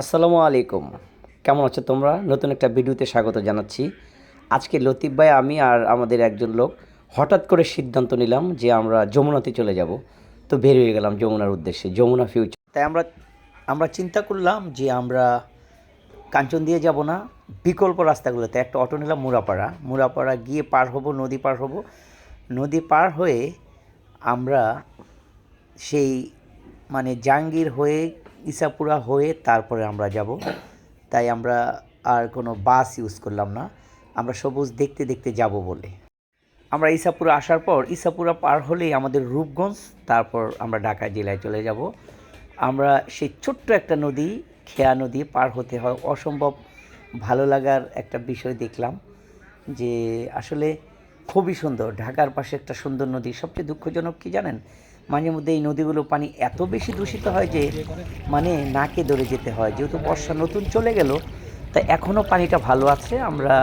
আসসালামু আলাইকুম। কেমন আছো তোমরা? নতুন একটা ভিডিওতে স্বাগত জানাচ্ছি। আজকে লতিফ ভাই, আমি আর আমাদের একজন লোক হঠাৎ করে সিদ্ধান্ত নিলাম যে আমরা যমুনাতে চলে যাব। তো বের হয়ে গেলাম যমুনার উদ্দেশ্যে, যমুনা ফিউচার তাই আমরা আমরা চিন্তা করলাম যে আমরা কাঞ্চন দিয়ে যাব না, বিকল্প রাস্তাগুলোতে। একটা অটো নিলাম মুরাপাড়া। মুরাপাড়া গিয়ে পার হব, নদী পার হব। নদী পার হয়ে আমরা সেই মানে জাহাঙ্গীর হয়ে ইসাপুরা হয়ে তারপরে আমরা যাব। তাই আমরা আর কোনো বাস ইউজ করলাম না। আমরা সবুজ দেখতে দেখতে যাব বলে। আমরা ইসাপুরা আসার পর, ইসাপুরা পার হলেই আমাদের রূপগঞ্জ, তারপর আমরা ঢাকা জেলায় চলে যাব। আমরা সেই ছোট্ট একটা নদী, খেয়া নদী পার হতে হয়। অসম্ভব ভালো লাগার একটা বিষয় দেখলাম যে আসলে খুবই সুন্দর। ঢাকার পাশে একটা সুন্দর নদী। সবচেয়ে দুঃখজনক কি জানেন? মাঝে মধ্যে এই নদীগুলো পানি এত বেশি দূষিত হয় যে মানে নাকে ধরে যেতে হয়। যেহেতু বর্ষা নতুন চলে গেল তা এখনও পানিটা ভালো আছে। আমরা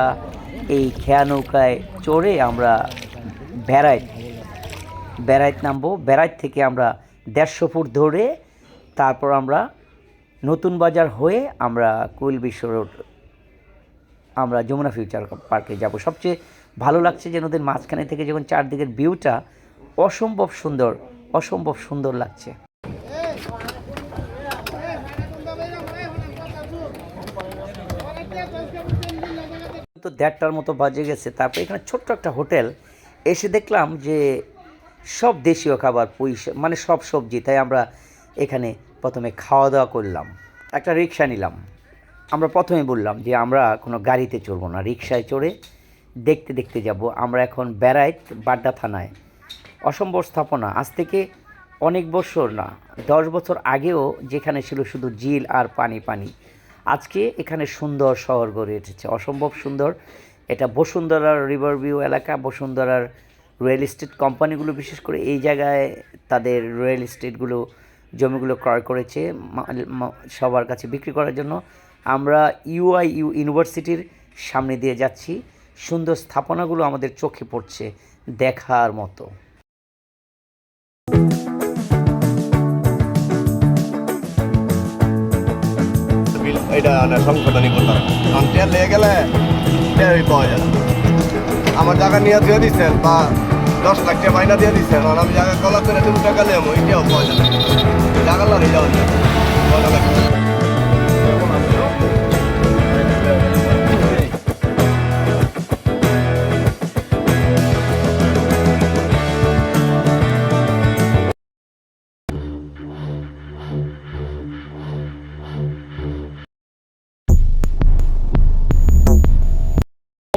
এই খেয়া নৌকায় চড়ে আমরা বেড়াইট বেড়াইট নামবো। বেড়াইট থেকে আমরা দেড়শো ফুট ধরে তারপর আমরা নতুন বাজার হয়ে আমরা কুইল বিশ্ব রোড, আমরা যমুনা ফিউচার পার্কে যাব। সবচেয়ে ভালো লাগছে যে নদীর মাঝখানে থেকে যখন চারদিকের ভিউটা অসম্ভব সুন্দর অসম্ভব সুন্দর লাগছে। তো দেড়টার মতো বাজে গেছে তারপর এখানে ছোট্ট একটা হোটেল এসে দেখলাম যে সব দেশীয় খাবার শা- মানে সব সবজি তাই আমরা এখানে প্রথমে খাওয়া দাওয়া করলাম। একটা রিক্সা নিলাম। আমরা প্রথমে বললাম যে আমরা কোনো গাড়িতে চড়বো না রিক্সায় চড়ে দেখতে দেখতে যাব। আমরা এখন বেড়াইত বাড্ডা থানায় অসম্ভব স্থাপনা। আজ থেকে অনেক বছর না, দশ বছর আগেও যেখানে ছিল শুধু জিল আর পানি পানি। আজকে এখানে সুন্দর শহর গড়ে উঠেছে। অসম্ভব সুন্দর। এটা বসুন্ধরার রিভার ভিউ এলাকা বসুন্ধরার রিয়েল এস্টেট কোম্পানিগুলো বিশেষ করে এই জায়গায় তাদের রিয়েল এস্টেটগুলো জমিগুলো ক্রয় করেছে সবার কাছে বিক্রি করার জন্য। আমরা ইউআই ইউ ইউনিভার্সিটির সামনে দিয়ে যাচ্ছি। সুন্দর স্থাপনাগুলো আমাদের চোখে পড়ছে দেখার মতো। এটা সংশোধনী করতাম কারণ টের লেগে গেলে পাওয়া যায় আমার জায়গা নিয়ে দিয়ে দিচ্ছেন বা দশ লাখ টাকা মাইনা দিয়ে দিচ্ছেন আর আমি জায়গা কলা করে তুমি টাকা নেব এটাও পাওয়া যায় জায়গা লাগে যাওয়া যায়।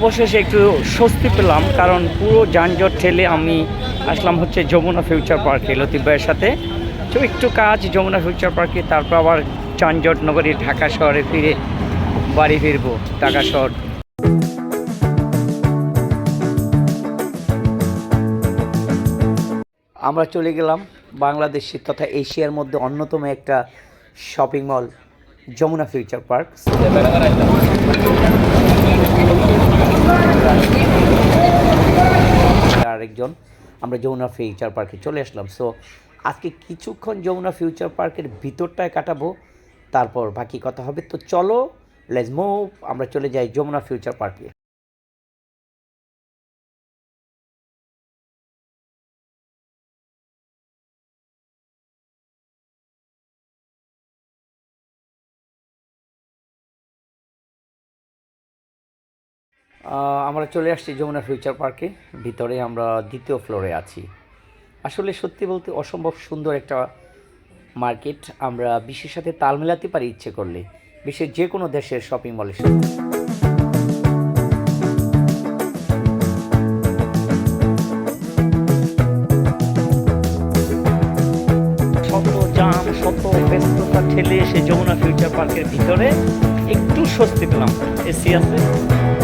অবশেষে একটু স্বস্তি পেলাম, কারণ পুরো যানজট ঠেলে আমি আসলাম হচ্ছে যমুনা ফিউচার পার্কে লতিফ ভাইয়ের সাথে। তো একটু কাজ, যমুনা ফিউচার পার্কে, তারপর আবার যানজট নগরী ঢাকা শহরে ফিরে বাড়ি ফিরবো, ঢাকা শহর। আমরা চলে গেলাম বাংলাদেশের তথা এশিয়ার মধ্যে অন্যতম একটা shopping mall Jamuna future park. আরেকজন, আমরা যমুনা ফিউচার পার্কে চলে আসলাম। সো আজকে কিছুক্ষণ যমুনা ফিউচার পার্কের ভিতরটায় কাটাবো, তারপর বাকি কথা হবে। তো চলো মুভ আমরা চলে যাই যমুনা ফিউচার পার্কে। আমরা চলে আসছি যমুনা ফিউচার পার্কে। ভিতরে আমরা দ্বিতীয় ফ্লোরে আছি। আসলে সত্যি বলতে অসম্ভব সুন্দর একটা মার্কেট। আমরা বিশ্বের সাথে তাল মেলাতে পারি ইচ্ছে করলে। বিশ্বের যে কোনো দেশের শপিং মলের সাথে। শত ঠেলে এসে যমুনা ফিউচার পার্কের ভিতরে একটু স্বস্তি পেলাম। এসি আছে?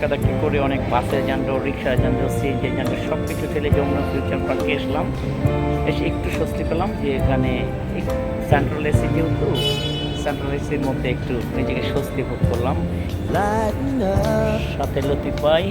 ধাক্কাধাক্কি করে অনেক বাসে যানজট রিক্সা যানজট সিএনজি যানজট সব কিছু ফেলে যমুনা ফিউচার পার্কে এসলাম। এসে একটু স্বস্তি পেলাম যে এখানে সেন্ট্রাল এসি যেহেতু সেন্ট্রাল এসির মধ্যে একটু নিজেকে স্বস্তি বোধ করলাম। সাথে লতি ভাই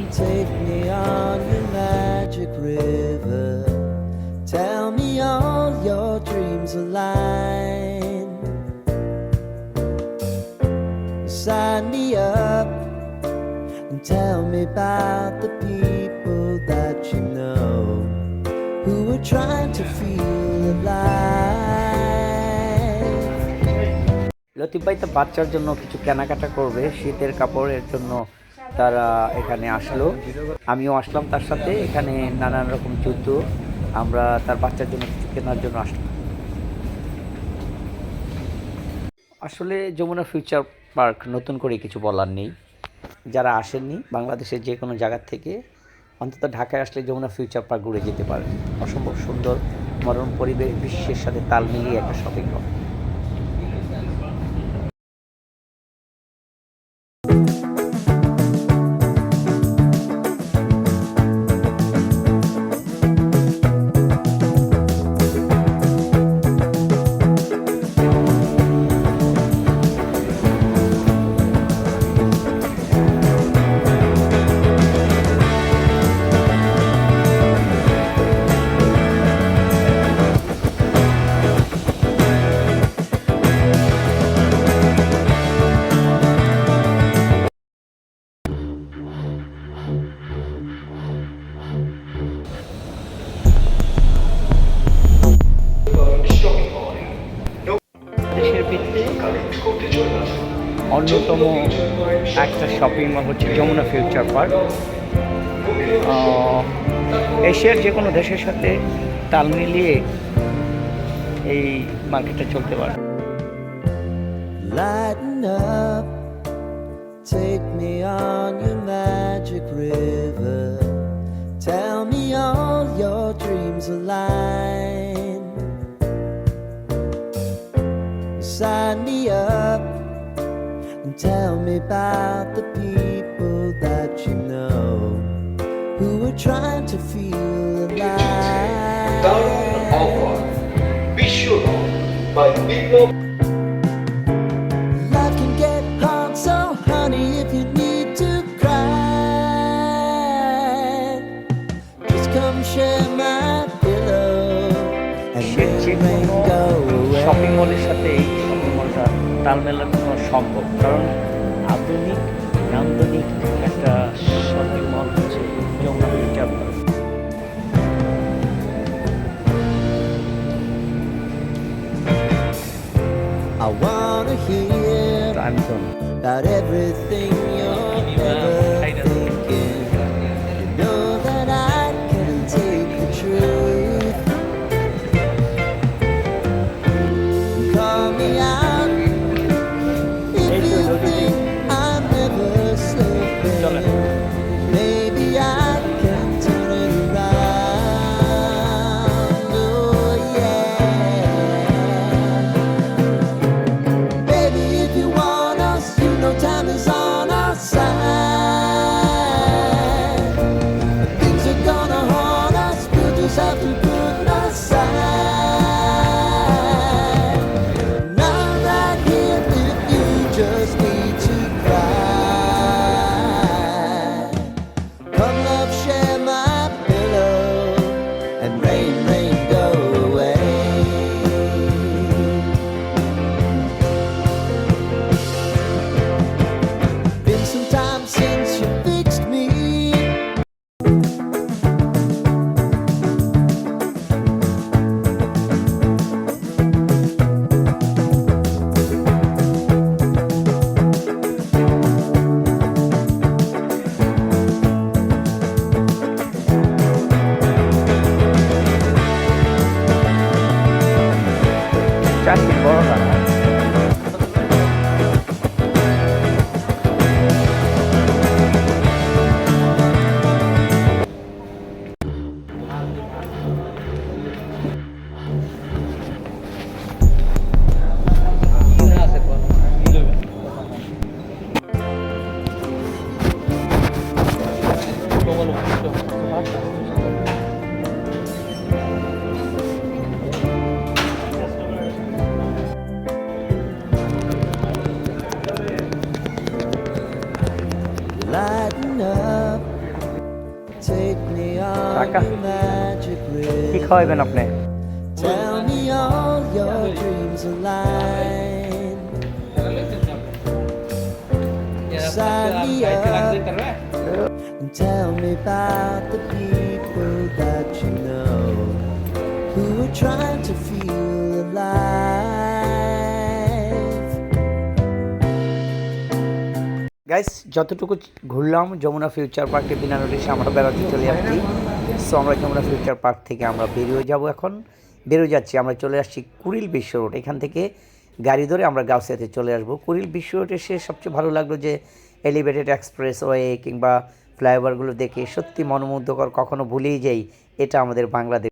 লতিফ ভাই তো বাচ্চার জন্য কিছু কেনাকাটা করবে, শীতের কাপড়ের জন্য তারা এখানে আসলো। আমিও আসলাম তার সাথে, এখানে নানান রকম জুতো আমরা তার বাচ্চার জন্য কিছু কেনার জন্য আসলাম। আসলে যমুনা ফিউচার পার্ক নতুন করে কিছু বলার নেই। যারা আসেননি, বাংলাদেশের যে কোনো জায়গার থেকে, অন্তত ঢাকায় আসলে যমুনা ফিউচার পার্ক ঘুরে যেতে পারেন। অসম্ভব সুন্দর, মরণ পরিবেশ, বিশ্বের সাথে তাল মিলিয়ে একটা শপিং মল শপিং মল হচ্ছে যমুনা ফিউচার পার্ক এশিয়ার যে কোনো দেশের সাথে তাল মিলিয়ে এই মার্কেটটা চলতে পারে। About the people that you know who are trying to feel alive. Life can get hard, so honey, if you need to cry, just come share my pillow and rain shopping মলের সাথে এই shopping মলটা তাল মেলানো সম্ভব কারণ আধুনিক নান্দনিক একটা শপিং মল হচ্ছে Jamuna future park I wanna hear আমি তো about everything you're ever Chate fora. Né? Up and tell me about the people that you know who are trying to feel alive. Guys যতটুকু ঘুরলাম Jamuna future পার্কে বিনা নোটিশে আমরা বেড়াতে চলে যাচ্ছি সো আমরা যমুনা ফিউচার পার্ক থেকে আমরা বেরিয়ে যাব এখন। বেরিয়ে যাচ্ছি, আমরা চলে আসছি কুড়িল বিশ্ব রোড। এখান থেকে গাড়ি ধরে আমরা গাউসিয়াতে চলে আসব। কুড়িল বিশ্ব রোডে সে সবচেয়ে ভালো লাগল যে এলিভেটেড এক্সপ্রেস ওয়ে কিংবা ফ্লাইওভারগুলো দেখে সত্যি মনোমুগ্ধকর, কখনো ভুলেই যাই। এটা আমাদের বাংলাদেশ